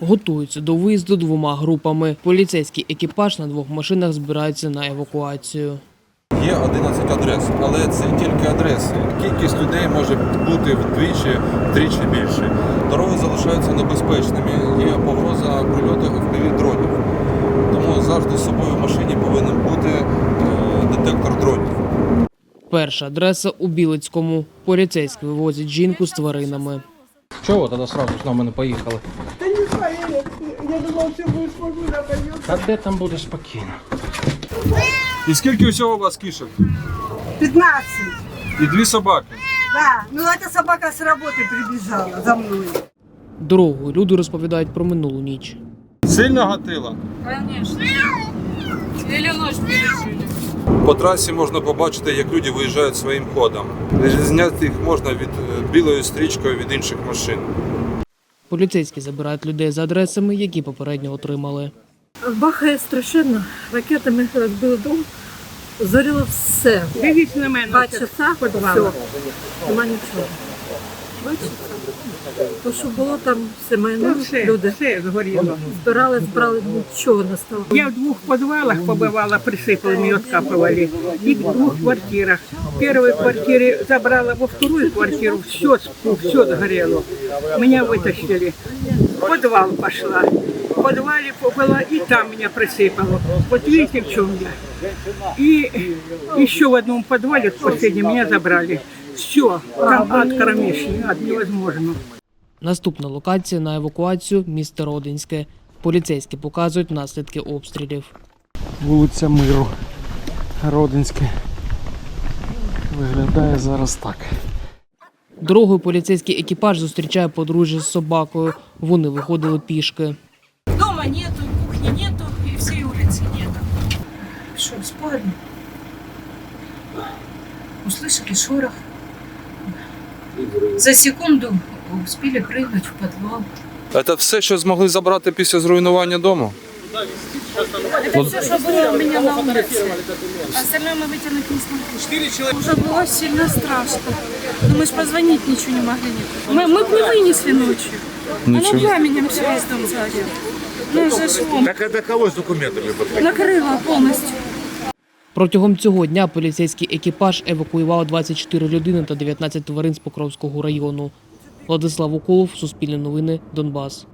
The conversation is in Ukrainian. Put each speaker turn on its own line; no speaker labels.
Готуються до виїзду двома групами. Поліцейський екіпаж на двох машинах збирається на евакуацію.
Є 11 адрес, але це тільки адреси. Кількість людей може бути вдвічі, втричі більше. Дороги залишаються небезпечними. Є погроза прильоту fpv дронів. Тому завжди з собою в машині повинен бути е, детектор дронів.
Перша адреса у Білицькому. Поліцейські вивозять жінку з тваринами.
Чого тоді сразу з нами не поїхали?
Я, я думал, все будет спокойно.
А де там буде спокійно?
І скільки усього у вас кішок?
15.
І дві собаки.
Да, ну эта собака с работы прибежала за мной.
Дорогою люди розповідають про минулу ніч.
Сильно гатила?
Конечно. Или ночь пережили.
По трасі можна побачити, як люди виїжджають своїм ходом. Зняти їх можна від е, білою стрічкою від інших машин.
Поліцейські забирають людей за адресами, які попередньо отримали.
Бахає страшенно, ракетами розбили дом, зоріло все.
Дивіться на мене.
Два часа, все, нема нічого Бачите? То, що було там, все майно,
все,
люди
все згоріло.
збирали, збирали, нічого не стало.
Я в двух подвалах побывала, присыпалами и откапывали. И в двух квартирах. В первой квартире забрала, во вторую квартиру все, все сгорело. Меня вытащили. В подвал пошла. В подвале была и там меня присыпало. Вот видите, в чем я. И еще в одном подвале, в последнем, меня забрали. Все, там ад кромешный, ад невозможно.
Наступна локація на евакуацію місто Родинське. Поліцейські показують наслідки обстрілів.
Вулиця Миру. Родинське. Виглядає зараз так.
Дорогою поліцейський екіпаж зустрічає подружжя з собакою. Вони виходили пішки.
Дома нету, кухни нету и всей улицы нету. Что, в спальне? Услышали шорох. За секунду успели прыгнуть в подвал.
Це все, що змогли забрати після зруйнування дому?
Это все, что было у меня на улице. Остальное мы вытянуть не смогли. Уже было сильно страшно. Но мы же позвонить ничего не могли. Мы, мы бы не вынесли ночью. Оно пламенем все весь дом залил. Ну, уже швом.
Так это кого с документами подходит?
Накрыло полностью.
Протягом цього дня поліцейський екіпаж евакуював 24 людини та 19 тварин з Покровського району. Владислав Уколов, Суспільне новини, Донбас.